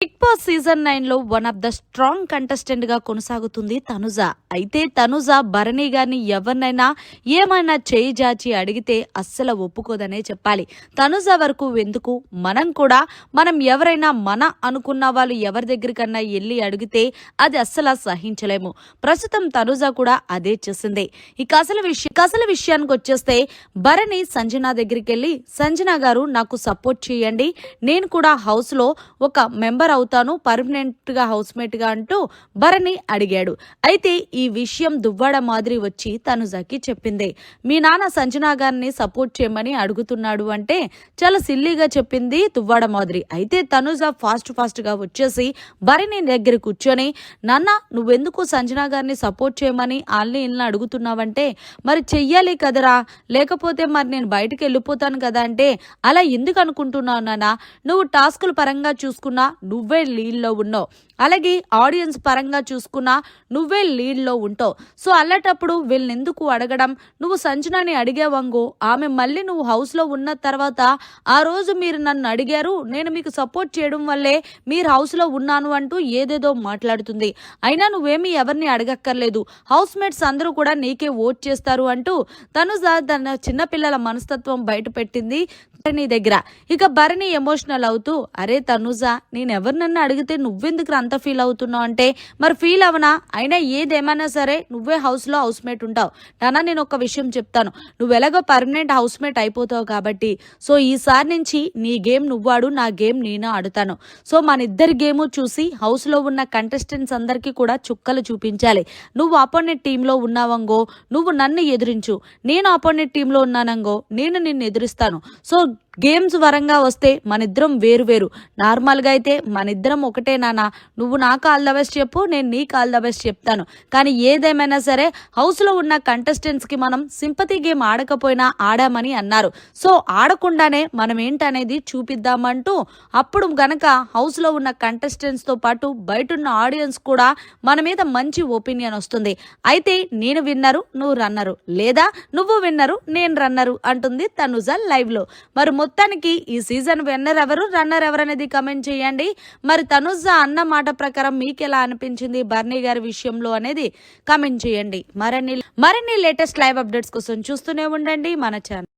Big Boss season నైన్లో one of the strong కంటెస్టెంట్గా కొనసాగుతుంది తనుజ. అయితే తనుజ భరణి గారిని ఎవరినైనా ఏమైనా చేయి జాచి అడిగితే అస్సలు ఒప్పుకోదనే చెప్పాలి. తనుజ వరకు ఎందుకు? మనం కూడా మనం ఎవరైనా మన అనుకున్న వాళ్ళు ఎవరి దగ్గరికన్నా వెళ్ళి అడిగితే అది అస్సలు సహించలేము. ప్రస్తుతం తనుజ కూడా అదే చేసింది. ఇక అసలు విషయం ఇక అసలు విషయానికి వచ్చేస్తే భరణి సంజన దగ్గరికి వెళ్ళి సంజన గారు నాకు సపోర్ట్ చేయండి. నేను కూడా హౌస్లో ఒక మెంబర్ అవుతాను పర్మనెంట్గా హౌస్మేట్గా అంటూ భరణి అడిగాడు. అయితే ఈ విషయం దువ్వాడ మాదిరి వచ్చి తనుజాకి చెప్పింది. మీ నాన్న సంజనా గారిని సపోర్ట్ చేయమని అడుగుతున్నాడు అంటే చాలా సిల్లీగా చెప్పింది దువ్వాడ మాదిరి. అయితే తనుజ ఫాస్ట్ ఫాస్ట్గా వచ్చేసి భరణి దగ్గర కూర్చొని నాన్న నువ్వెందుకు సంజనా గారిని సపోర్ట్ చేయమని వాళ్ళని ఇల్లు అడుగుతున్నావంటే మరి చెయ్యాలి కదరా. లేకపోతే మరి నేను బయటికి వెళ్ళిపోతాను కదా అంటే అలా ఎందుకు అనుకుంటున్నావు నాన్న? నువ్వు టాస్కుల పరంగా చూసుకున్నా నువ్వే లీడ్లో ఉన్నావు. అలాగే ఆడియన్స్ పరంగా చూసుకున్నా నువ్వే లీడ్లో ఉంటావు. సో అల్లటప్పుడు వీళ్ళని ఎందుకు అడగడం? నువ్వు సంజనాని అడిగేవంగు ఆమె మళ్ళీ నువ్వు హౌస్లో ఉన్న తర్వాత ఆ రోజు మీరు నన్ను అడిగారు. నేను మీకు సపోర్ట్ చేయడం వల్లే మీరు హౌస్లో ఉన్నాను అంటూ ఏదేదో మాట్లాడుతుంది. అయినా నువ్వేమీ ఎవరిని అడగక్కర్లేదు. హౌస్ మేట్స్ అందరూ కూడా నీకే ఓట్ చేస్తారు అంటూ తను తన చిన్నపిల్లల మనస్తత్వం బయట పెట్టింది భరణి దగ్గర. ఇక భరణి ఎమోషనల్ అవుతూ అరే తనుజ ఎవరు నన్ను అడిగితే నువ్వెందుకు అంత ఫీల్ అవుతున్నావు అంటే మరి ఫీల్ అవనా? అయినా ఏదేమైనా సరే నువ్వే హౌస్లో హౌస్ మేట్ ఉంటావు. నానా నేను ఒక విషయం చెప్తాను. నువ్వు ఎలాగో పర్మనెంట్ హౌస్ మేట్ అయిపోతావు కాబట్టి సో ఈసారి నుంచి నీ గేమ్ నువ్వు ఆడు నా గేమ్ నేను ఆడుతాను. సో మన ఇద్దరి గేమ్ చూసి హౌస్లో ఉన్న కంటెస్టెంట్స్ అందరికీ కూడా చుక్కలు చూపించాలి. నువ్వు ఆపోనెంట్ టీంలో ఉన్నావంగో నువ్వు నన్ను ఎదిరించు. నేను ఆపోనెంట్ టీంలో ఉన్నానంగో నేను నిన్ను ఎదురిస్తాను. సో గేమ్స్ వరంగా వస్తే మనిద్దరం వేరు వేరు. నార్మల్గా అయితే మనిద్దరం ఒకటే నాన్న. నువ్వు నాకు ఆల్ ద బెస్ట్ చెప్పు నేను నీకు ఆల్ ద బెస్ట్ చెప్తాను. కానీ ఏదేమైనా సరే హౌస్లో ఉన్న కంటెస్టెంట్స్కి మనం సింపతి గేమ్ ఆడకపోయినా ఆడామని అన్నారు. సో ఆడకుండానే మనం ఏంటనేది చూపిద్దామంటూ అప్పుడు గనక హౌస్లో ఉన్న కంటెస్టెంట్స్తో పాటు బయట ఉన్న ఆడియన్స్ కూడా మన మీద మంచి ఒపీనియన్ వస్తుంది. అయితే నేను విన్నరు నువ్వు రన్నరు. లేదా నువ్వు విన్నరు నేను రన్నరు అంటుంది తనుజ లైవ్లో. మరి మొత్తానికి ఈ సీజన్ విన్నర్ ఎవరు రన్నర్ ఎవరు అనేది కమెంట్ చేయండి. మరి తనుజ అన్న మాట ప్రకారం మీకు ఎలా అనిపించింది బర్నీ గారి విషయంలో అనేది కమెంట్ చేయండి. మరిన్ని మరిన్ని లేటెస్ట్ లైవ్ అప్డేట్స్ కోసం చూస్తూనే ఉండండి మన ఛానల్